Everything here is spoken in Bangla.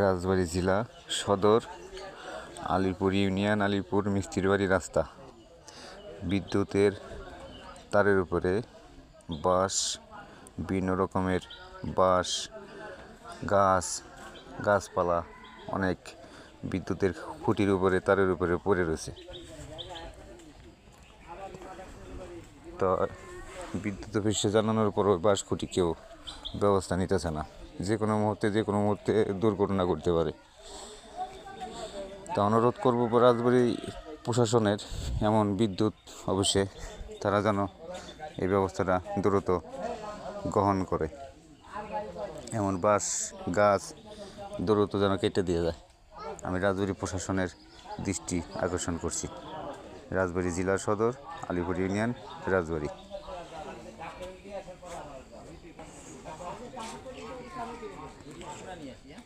রাজবাড়ী জেলা সদর, আলিপুর ইউনিয়ন, আলিপুর মিস্ত্রিবাড়ি রাস্তা। বিদ্যুতের তারের উপরে বাঁশ বিভিন্ন রকমের বাঁশ, গাছ, গাছপালা অনেক বিদ্যুতের খুঁটির উপরে, তারের উপরে পড়ে রয়েছে। তো বিদ্যুৎ অফিসে জানানোর পরও বাঁশ খুঁটি কেউ ব্যবস্থা নিতেছে না। যে কোনো মুহূর্তে, যে কোনো মুহূর্তে দুর্ঘটনা ঘটতে পারে। তা অনুরোধ করব রাজবাড়ি প্রশাসনের, এমন বিদ্যুৎ অফিসে তারা যেন এই ব্যবস্থাটা দ্রুত গ্রহণ করে। এমন বাঁশ, গাছ দ্রুত যেন কেটে দিয়ে যায়। আমি রাজবাড়ি প্রশাসনের দৃষ্টি আকর্ষণ করছি। রাজবাড়ি জেলা সদর, আলিপুর ইউনিয়ন, রাজবাড়ী। নিয়ে আসি হ্যাঁ